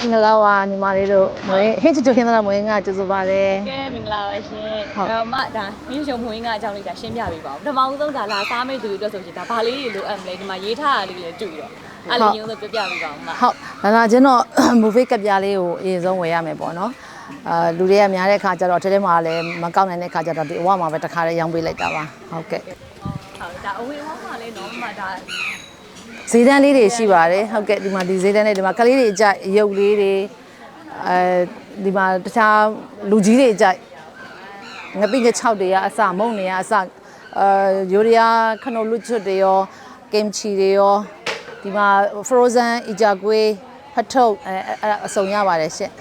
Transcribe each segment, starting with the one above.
မင်္ဂလာပါညီမလေးတို့မွေးဟင်းချစ်ချူခင်းသားမွေးငါကျေးဇူးပါတယ်ကဲမင်္ဂလာပါရှင်ဟုတ်အဲ့တော့မဒါမင်းရှုံမွေးကအကြောင်းလေးဒါရှင်းပြပေးပါဦးပထမဦးဆုံးဒါလာစားမယ့်သူတွေအတွက်ဆိုရင်ဒါဘာလေးတွေလိုအပ်မလဲဒီမှာရေးထားတာလေးတွေတွေ့တော့အဲ့လိုရုံးဆိုပြပြပေးပါဦးမဟုတ်လာလာချင်းတော့ movie ကပ်ပြားလေးကိုအရင်ဆုံးဝယ်ရမယ်ပေါ့နော်အာလူတွေကများတဲ့ခါကျတော့ထဲထဲမှာလည်းမကောက်နိုင်တဲ့ခါကျတော့ဒီအဝမှာပဲတစ်ခါလေးရောင်းပေးလိုက်တာပါဟုတ်ကဲ့ဟုတ်ဒါအဝေးဟောင်းမှာလေးနော်မဒါ ဈေးတန်းလေးတွေရှိပါတယ်ဟုတ်ကဲ့ဒီမှာဒီဈေးတန်းလေးဒီမှာကလေးတွေအကြိုက်ရုပ်လေးတွေအဲဒီမှာတခြားလူကြီးတွေအကြိုက်ငပိင6တွေကအစမုံတွေကအစအာယူရီးယားခနိုလူချွတ်တွေရောကင်ချီတွေရောဒီမှာ frozen အီဂျာကွေးဖတ်ထုတ်အဲအဲအစုံရပါတယ်ရှင့်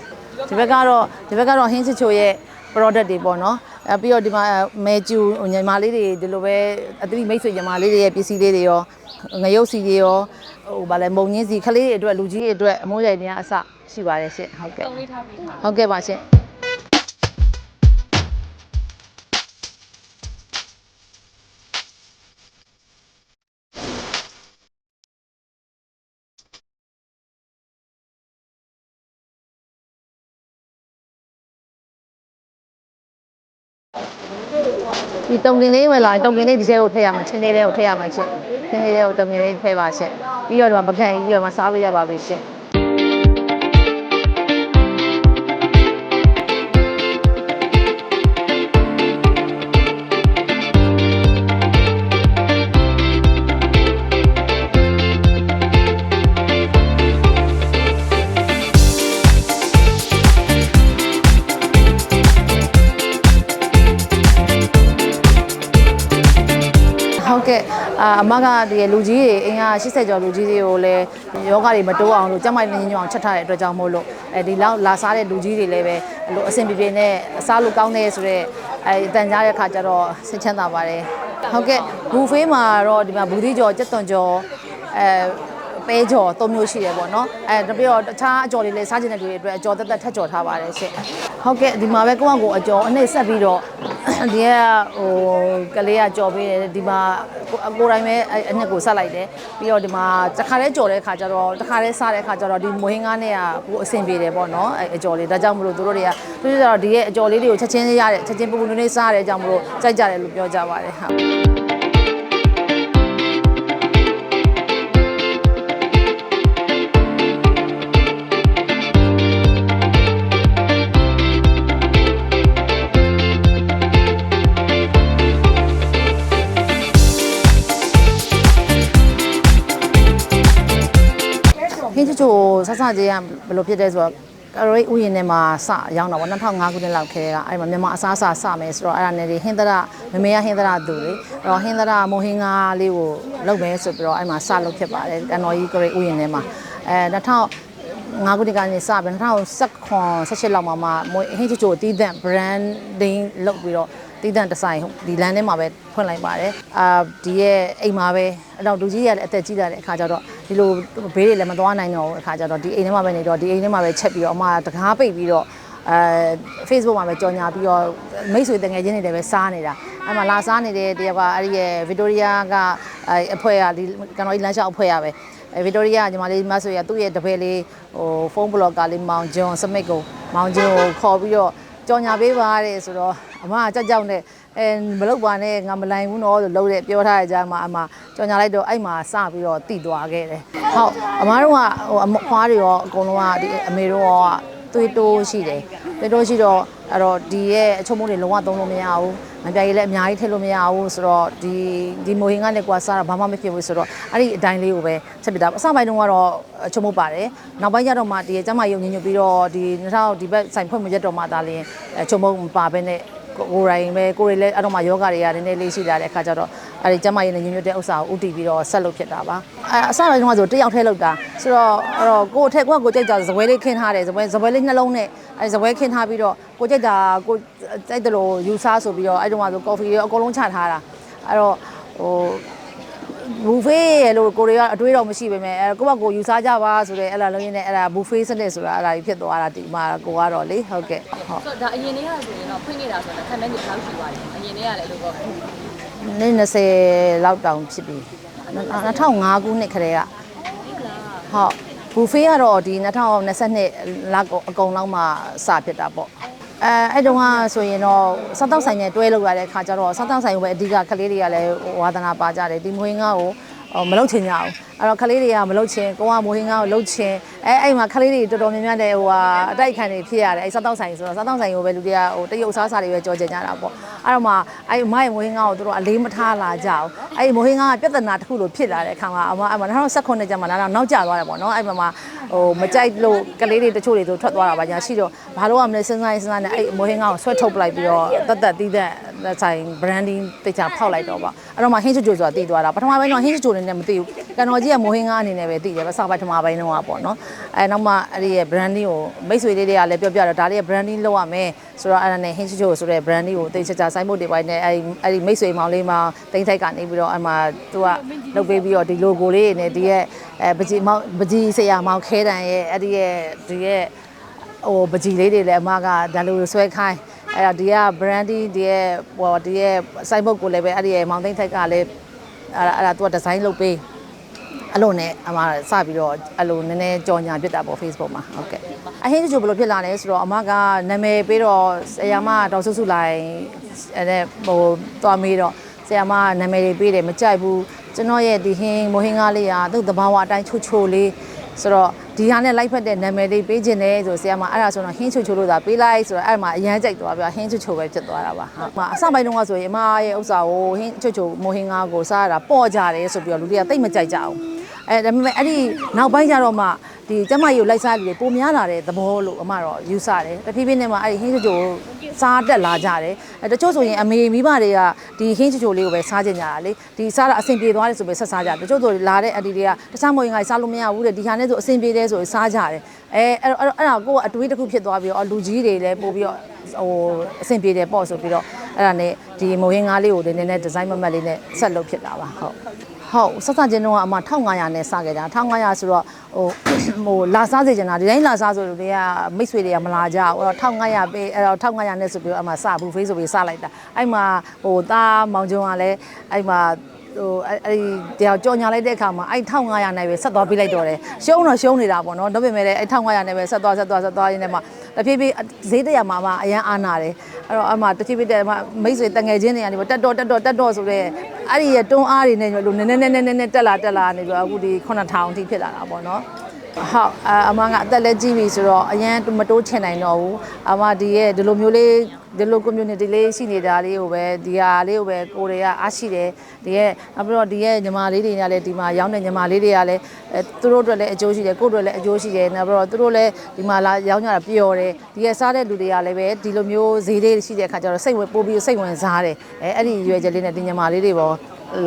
ဒီဘက်ကတော့ဒီဘက်ကတော့ဟင်းချစ်ချိုရဲ့ product တွေပေါ့နော် အဲပြီးတော့ဒီမှာမဲကျူညီမလေးတွေဒီလိုပဲအသတိမိတ်ဆွေညီမလေးတွေရဲ့ပစ္စည်းလေးတွေရောငရုတ်စီတွေရောဟိုဗာလဲမုံညင်းစီခလေးတွေအတွက်လူကြီးတွေအတွက်အမိုးရိုင်တွေကအစရှိပါတယ်ရှင့်ဟုတ်ကဲ့တုံးလေးထားပေးပါဟုတ်ကဲ့ပါရှင့် ဒီတုံကင်လေးဝင်လာရင်တုံကင်လေးဒီထဲကိုထည့်ရမှာချင်းလေးလေးကိုထည့်ရမှာရှင့်ချင်းလေးလေးကိုတုံကင်လေးထည့်ပါရှင့်ပြီးတော့ဒီမှာပကံကြီးပြီးတော့မှစားပေးရပါပြီရှင့် အာအမကဒီလူကြီးတွေအင်္ဂါ80ကျော်လူကြီးတွေကိုလည်းယောဂတွေမတိုးအောင်လို့ကျန်းမာရေးညညအောင်ချက်ထားတဲ့အတွက်ကြောင့်မို့လို့အဲဒီလောက်လာစားတဲ့လူကြီးတွေလည်းပဲအဲ့လိုအဆင်ပြေပြေနဲ့အစားလို့ကောင်းတဲ့ဆိုတော့အဲအတန်ကြားတဲ့ခါကျတော့ဆင်ချမ်းသာပါတယ်ဟုတ်ကဲ့ဘူဖေးမှာတော့ဒီမှာဘူးသီးကျော်ကြက်သွန်ကျော်အဲ ပဲကြော်သုံးမျိုးရှိတယ်ပေါ့နော်အဲတပြည့်တော့တခြားအကြော်လေးလည်းစားချင်တဲ့လူတွေအတွက်အကြော်တက်တက်ထက်ကြော်ထားပါတယ်ရှင့်ဟုတ်ကဲ့ဒီမှာပဲကိုယ့်အကိုအကြော်အနှိမ့်ဆက်ပြီးတော့ဒီကဟိုကလေးကကြော်ပေးတယ်ဒီမှာကိုကိုယ်တိုင်းပဲအဲ့အနှစ်ကိုဆက်လိုက်တယ်ပြီးတော့ဒီမှာတစ်ခါတည်းကြော်တဲ့ခါကျတော့တစ်ခါတည်းစားတဲ့ခါကျတော့ဒီမွေးဟင်းကားနဲ့ကကိုအဆင်ပြေတယ်ပေါ့နော်အဲ့အကြော်လေးဒါကြောင့်မလို့တို့တို့တွေကသူတို့ကတော့ဒီရဲ့အကြော်လေးတွေကိုချက်ချင်းရတဲ့ချက်ချင်းပူပူနွေးနွေးစားရတဲ့ကြောင့်မလို့ကြိုက်ကြတယ်လို့ပြောကြပါတယ်ဟုတ် ဆဆကြီးကဘယ်လိုဖြစ်လဲဆိုတော့ကရိုဥယျာဉ်ထဲမှာစရောင်းတာပေါ့2005ခုနှစ်လောက်ခဲကအဲ့မှာမြန်မာအစားအစာစမယ်ဆိုတော့အဲ့ဒါနဲ့ဒီဟင်းသရမမေကဟင်းသရသူလေအဲ့တော့ဟင်းသရမိုဟင်းကားလေးကိုလုပ်မယ်ဆိုပြီးတော့အဲ့မှာစလုပ်ဖြစ်ပါတယ်ကနော်ကြီးကရိုဥယျာဉ်ထဲမှာအဲ2000ငါးခုနှစ်ကနေစပြီး2019 18လောက်မှာမှမွေးဟင်းချချိုအတီးသန့် branding လုပ်ပြီးတော့တီးသန့်ဒီဇိုင်းဒီလမ်းထဲမှာပဲဖွင့်လိုက်ပါတယ်အာဒီရဲ့အိမ်မှာပဲအဲ့တော့လူကြီးတွေကလည်းအသက်ကြီးလာတဲ့အခါကျတော့ ဒီလိုဘေးတွေလည်းမသွားနိုင်တော့ဘူးအခါကျတော့ဒီအိမ်ထဲမှာပဲနေတော့ဒီအိမ်ထဲမှာပဲချက်ပြီးတော့အမတကားပိတ်ပြီးတော့အဲ Facebook မှာပဲကြော်ညာပြီးတော့မိတ်ဆွေတငယ်ချင်းတွေလည်းပဲစားနေတာအဲ့မှာလာစားနေတဲ့တယောက်ကအဲ့ဒီရဲ့ Victoria ကအဲအဖွဲ့ကဒီကန်တော်ကြီးလမ်းလျှောက်အဖွဲ့ရပဲအဲဗီတိုရီယာညီမလေးမဆိုရသူ့ရဲ့တပည့်လေးဟိုဖုန်းဘလော့ကာလေးမောင်ဂျွန်စမစ်ကိုမောင်ဂျွန်ကိုခေါ်ပြီးတော့ကြော်ညာပေးပါတဲ့ဆိုတော့အမကကြောက်ကြောက်နဲ့ အဲမလုပ်ပါနဲ့ငါမလိုက်ဘူးနော်လို့လုပ်တဲ့ပြောထားတဲ့ကြားမှာအမကြော်ညာလိုက်တော့အဲ့မှာစပြီးတော့တိသွားခဲ့တယ်ဟုတ်အမတို့ကဟိုအမခွားတွေရောအကုန်လုံးကဒီအမေတို့ရောသွေးတိုးရှိတယ်သွေးတိုးရှိတော့အဲ့တော့ဒီရဲ့အချုံမိုးတွေလုံးဝသုံးလို့မရဘူးမပြာကြီးလည်းအများကြီးထည့်လို့မရဘူးဆိုတော့ဒီဒီမိုဟင်ကလည်းကွာစားတာဘာမှမဖြစ်ဘူးဆိုတော့အဲ့ဒီအတိုင်းလေးကိုပဲချက်ပြတာအစပိုင်းတုန်းကတော့အချုံမိုးပါတယ်နောက်ပိုင်းကျတော့မှဒီကျမရုံညညွတ်ပြီးတော့ဒီ2000ဒီဘက်ဆိုင်ဖွင့်မရက်တော့မှသာလျှင်အချုံမိုးမပါဘဲနဲ့ ကိုကိုယ်တိုင်ပဲကိုယ်တွေလည်းအဲ့တော့မှယောဂတွေကနည်းနည်းလေးရှိလာတဲ့အခါကျတော့အဲ့ဒီကျမရည်နဲ့ညညွတ်တဲ့ဥစ္စာကိုဥတည်ပြီးတော့ဆက်လုပ်ဖြစ်တာပါအဲအစပိုင်းတုန်းကဆိုတယောက်ထဲလုပ်တာဆိုတော့အဲ့တော့ကိုယ်ထက်ကိုယ့်ကိုကြိုက်ကြဇပွဲလေးခင်းထားတယ်ဇပွဲဇပွဲလေးနှလုံးနဲ့အဲဇပွဲခင်းထားပြီးတော့ကိုကြိုက်တာကိုကြိုက်တယ်လို့ယူစားဆိုပြီးတော့အဲ့တုန်းကဆိုကော်ဖီရောအကုန်လုံးချထားတာအဲ့တော့ဟို ဘူဖေးရဲ့လို့ကိုတွေကအတွေးတော့မရှိပေမဲ့အဲကိုယ့်ဘက်ကိုယူစားကြပါဆိုတဲ့အဲ့လာလုံးရင်းနဲ့အဲ့ဒါဘူဖေးစနစ်ဆိုတာအဲ့ဒါကြီးဖြစ်သွားတာဒီမှာကိုကတော့လေဟုတ်ကဲ့ဟုတ်ဆိုတော့ဒါအရင်တည်းကဆိုရင်တော့ဖွင့်နေတာဆိုတော့ခံမဲ့နေလောက်ရှိပါတယ်အရင်တည်းကလည်းလို့ပေါ့နေ့20လောက်တောင်ဖြစ်ပြီ2005ခုနှစ်ခရဲကဟုတ်ဘူဘူဖေးကတော့ဒီ2022လကအကုန်လောက်မှစဖြစ်တာပေါ့ အဲအဲ့တုန်းကဆိုရင်တော့စားတောက်ဆိုင်နဲ့တွဲလောက်ရတဲ့ခါကျတော့စားတောက်ဆိုင်ကိုပဲအဓိကကလေးတွေကလည်းဝါသနာပါကြတယ်ဒီမွေးငါကိုအော်မလုပ်ချင်ကြဘူးအဲ့တော့ကလေးတွေကမလုပ်ချင်ကိုကမိုးဟင်းငါကိုလုပ်ချင်အဲအဲ့မှာကလေးတွေတော်တော်များများတဲ့ဟိုဟာအတိုက်ခံတွေဖြစ်ရတယ်အဲ့စားတောက်ဆိုင်ဆိုတော့စားတောက်ဆိုင်ကိုပဲလူတွေကဟိုတရုပ်စားစားတွေပဲကြော်ကြင်ကြတာပေါ့အဲ့တော့မှအဲ့မိုင်းမိုးဟင်းငါကိုတို့ကအလေးမထားလာကြအောင်အဲ့မိုးဟင်းငါကပြဿနာတစ်ခုလိုဖြစ်လာတဲ့အခါမှာအမအဲ့မှာ2019ကျမှနောက်နောက်ကျသွားတယ်ပေါ့နော်အဲ့မှာဟိုမကြိုက်လို့ကလေးတွေတချို့တွေဆိုထွက်သွားတာပါညာရှိတော့ဘာလို့ရမလဲစဉ်းစားရင်စဉ်းစားနေအဲ့မိုးဟင်းငါကိုဆွဲထုတ်ပလိုက်ပြီးတော့တတ်တတ်တီးတဲ့ဆိုင် branding တေချာဖောက်လိုက်တော့ပါအဲ့တော့မှဟင်းချိုချိုဆိုတာတည်သွားတာပထမပိုင်းတော့ဟင်းချိုချိုနေနဲ့မသိဘူးကန်တော်ကြီးကမိုးဟင်းငါအနေနဲ့ပဲတည်တယ်ပဲစပထမပိုင်းတော့ပေါ့နော်အဲနောက်မှအဲ့ဒီရဲ့ branding ကိုမိတ်ဆွေလေးတွေကလည်းပြောပြတော့ဒါလေးရဲ့ branding လုပ်ရမယ်ဆိုတော့အဲ့ဒါနဲ့ဟင်းချိုချိုဆိုတဲ့ branding ကိုတေချာချာစိုင်းဖို့တွေပိုင်းနဲ့အဲ့ဒီအဲ့ဒီမိတ်ဆွေမောင်လေးမောင်တိမ့်ထိုက်ကနေပြီးတော့အဲ့မှာသူကလုပ်ပေးပြီးတော့ဒီ logo လေးနဲ့ဒီရဲ့အဲပကြီးမောင်ပကြီးဆရာမောင်ခဲတန်ရဲ့အဲ့ဒီရဲ့ဒီရဲ့ဟိုပကြီးလေးတွေလည်းအမကဒါလိုဆွဲခိုင်းအဲ့ဒါဒီက branding ဒီရဲ့ဟိုဒီရဲ့ site book ကိုလည်းပဲအဲ့ဒီရဲ့မောင်သိန်းထက်ကလည်းအဲ့ဒါအဲ့ဒါသူက design လုပ်ပေး အဲ့လိုနဲ့အမစပြီးတော့အဲ့လိုနည်းနည်းကြော်ညာဖြစ်တာပေါ့ Facebook မှာဟုတ်ကဲ့အဟင်းချိုဘယ်လိုဖြစ်လာလဲဆိုတော့အမကနာမည်ပေးတော့ဆရာမဒေါက်ဆုစုလိုက်အဲ့ဒါဟိုတွားမေးတော့ဆရာမနာမည်တွေပေးတယ်မကြိုက်ဘူးကျွန်တော်ရဲ့ဒီဟင်းမိုဟင်းကားလေးကသူ့တဘာဝအတိုင်းချိုချိုလေး ဆိုတော့ဒီဟာနဲ့လိုက်ဖက်တဲ့နာမည်လေးပေးခြင်းတယ်ဆိုဆရာမအဲ့ဒါဆိုတော့ဟင်းချိုချိုလို့သာပေးလိုက်ဆိုတော့အဲ့မှာအရန်ကြိုက်သွားပြီဟင်းချိုချိုပဲဖြစ်သွားတာပါဟုတ်မှာအစပိုင်းတုန်းကဆိုရင်အမရဲ့ဥစ္စာကိုဟင်းချိုချိုမိုဟင်းကားကိုစားရတာပေါ့ကြတယ်ဆိုပြီးတော့လူတွေကတိတ်မကြိုက်ကြဘူးအဲဒါပေမဲ့အဲ့ဒီနောက်ပိုင်းကျတော့မှ ဒီကျမကြီးကိုလိုက်စားလူတွေပုံများလာတဲ့သဘောလို့အမတော့ယူဆတယ်တဖြည်းဖြည်းနဲ့မှအဲ့ဒီဟင်းချိုချိုကိုစားတက်လာကြတယ်အဲတချို့ဆိုရင်အမေမိဘတွေကဒီဟင်းချိုချိုလေးကိုပဲစားကြကြတာလေဒီစားတာအဆင်ပြေသွားတယ်ဆိုပဲဆက်စားကြတယ်တချို့ဆိုလာတဲ့အဒီတွေကတခြားမဝင်ကစားလို့မရဘူးတဲ့ဒီဟာနဲ့ဆိုအဆင်ပြေတယ်ဆိုရင်စားကြတယ်အဲအဲ့တော့အဲ့ဒါကိုကအတွေးတစ်ခုဖြစ်သွားပြီးတော့လူကြီးတွေလည်းပို့ပြီးတော့ဟိုအဆင်ပြေတယ်ပေါ့ဆိုပြီးတော့အဲ့ဒါနဲ့ဒီမိုဟင်းငါးလေးကိုလည်းနည်းနည်းဒီဇိုင်းမမတ်လေးနဲ့ဆက်လုပ်ဖြစ်တာပါဟုတ် ဟုတ်ဆက်စချင်းတော့အမ1500နဲ့စခဲ့တာ1500ဆိုတော့ဟိုဟိုလာစားစေချင်တာဒီတိုင်းလာစားဆိုလို့တွေကမိတ်ဆွေတွေကမလာကြဘူးအဲ့တော့1500ပေးအဲ့တော့1500နဲ့ဆိုပြီးတော့အမစဘူးဖေးဆိုပြီးစလိုက်တာအဲ့မှာဟိုသားမောင်ကျုံကလည်းအဲ့မှာ ဟိုအဲ့အဲ့ဒီတရားကြော်ညာလိုက်တဲ့အခါမှာအဲ့1500နဲ့ပဲဆက်သွားပေးလိုက်တော့တယ်ရှုံးတော့ရှုံးနေတာပေါ့နော်ဒါပေမဲ့လည်းအဲ့1500နဲ့ပဲဆက်သွားဆက်သွားဆက်သွားရင်းနဲ့မှတဖြည်းဖြည်းဈေးတရားမှာမှအရန်အားနာတယ်အဲ့တော့အမှတဖြည်းဖြည်းတဲ့မိတ်ဆွေတငယ်ချင်းတွေကနေပေါ့တက်တော့တက်တော့တက်တော့ဆိုတဲ့အဲ့ဒီရတွန်းအားတွေနဲ့လို့နည်းနည်းနည်းနည်းနည်းတက်လာတက်လာနေပြီးတော့အခုဒီ9000အထိဖြစ်လာတာပေါ့နော် ဟုတ်အအမကအသက်လည်းကြီးပြီဆိုတော့အရန်မတိုးချင်နိုင်တော့ဘူးအမဒီရဲ့ဒီလိုမျိုးလေးဒီလို community လေးရှိနေတာလေးကိုပဲဒီဟာလေးကိုပဲကိုတွေကအားရှိတယ်ဒီရဲ့နောက်ပြီးတော့ဒီရဲ့ညီမလေးတွေကလည်းဒီမှာရောင်းတဲ့ညီမလေးတွေကလည်းအဲသူတို့အတွက်လည်းအကျိုးရှိတယ်ကိုယ့်အတွက်လည်းအကျိုးရှိတယ်နောက်ပြီးတော့သူတို့လည်းဒီမှာလာရောင်းကြတာပျော်တယ်ဒီရဲ့စားတဲ့လူတွေကလည်းပဲဒီလိုမျိုးဈေးလေးရှိတဲ့အခါကျတော့စိတ်ဝင်ပို့ပြီးစိတ်ဝင်စားတယ်အဲအဲ့ဒီရွယ်ချက်လေးနဲ့ဒီညီမလေးတွေပေါ့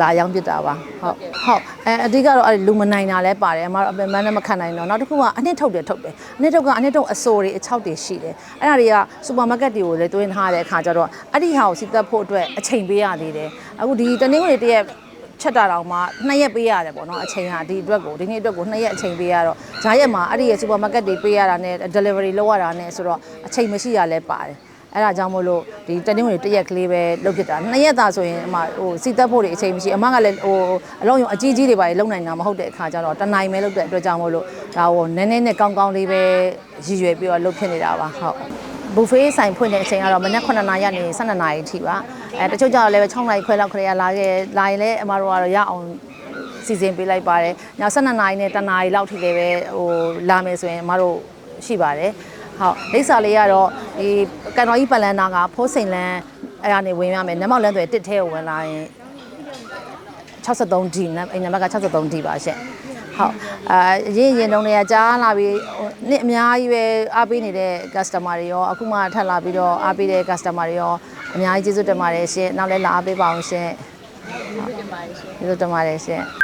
လာရောက်ပြစ်တာပါဟုတ်ဟုတ်အဲအဓိကတော့အဲ့လူမနိုင်တာလဲပါတယ်အမတို့အပင်မနဲ့မခံနိုင်တော့နောက်တစ်ခုကအနှစ်ထုတ်တယ်ထုတ်တယ်အနှစ်ထုတ်ကအနှစ်ထုတ်အစိုးတွေအချောက်တွေရှိတယ်အဲ့ဒါတွေကစူပါမားကတ်တွေကိုလည်းတွင်းထားတဲ့အခါကျတော့အဲ့ဒီဟာကိုစီသက်ဖို့အတွက်အချိန်ပေးရသေးတယ်အခုဒီတနင်္ဂနွေတရက်ချက်တာတော့မှနှစ်ရက်ပေးရတယ်ပေါ့နော်အချိန်ဟာဒီအတွက်ကိုဒီနေ့အတွက်ကိုနှစ်ရက်အချိန်ပေးရတော့ဂျားရက်မှာအဲ့ဒီရဲ့စူပါမားကတ်တွေပေးရတာနဲ့ delivery လုပ်ရတာနဲ့ဆိုတော့အချိန်မရှိရလဲပါတယ် အဲ့ဒါကြောင့်မို့လို့ဒီတနင်္ဂနွေတစ်ရက်ကလေးပဲလုပ်ဖြစ်တာနှစ်ရက်သာဆိုရင်အမဟိုစီတက်ဖို့တွေအချိန်မရှိအမကလည်းဟိုအလုံးယုံအကြီးကြီးတွေပါလုံနိုင်တာမဟုတ်တဲ့အခါကျတော့တနိုင်ပဲလုပ်တဲ့အတွက်ကြောင့်မို့လို့ဒါဟိုနည်းနည်းနဲ့ကောင်းကောင်းလေးပဲရည်ရွယ်ပြီးတော့လုပ်ဖြစ်နေတာပါဟုတ်ဘူဖေးဆိုင်ဖွင့်တဲ့အချိန်ကတော့မနက်9နာရီကနေ12နာရီအထိပါအဲတချို့ကျတော့လည်း6နာရီခွဲလောက်ခရေလာခဲ့လာရင်လည်းအမတို့ကတော့ရအောင်စီစဉ်ပေးလိုက်ပါတယ်ည12နာရီနဲ့1နာရီလောက်ထိလည်းပဲဟိုလာမယ်ဆိုရင်အမတို့ရှိပါတယ် ဟုတ်လိပ်စာလေးကတော့ဒီကန်တော်ကြီးပလန်နာကဖိုးစိန်လန်းအဲ့ဒါနေဝင်ရမယ်နမောက်လန်းတွေတစ်ထဲကိုဝင်လာရင် 63D နံအိမ်နံပါတ်က 63D ပါရှင့်ဟုတ်အာရင်းရင်တုံးတွေကကြားလာပြီးဟိုနှစ်အများကြီးပဲအားပေးနေတဲ့ customer တွေရောအခုမှထပ်လာပြီးတော့အားပေးတဲ့ customer တွေရောအများကြီးကျေးဇူးတင်ပါတယ်ရှင်နောက်လည်းလာအားပေးပါအောင်ရှင်ဟုတ်ကျေးဇူးတင်ပါတယ်ရှင်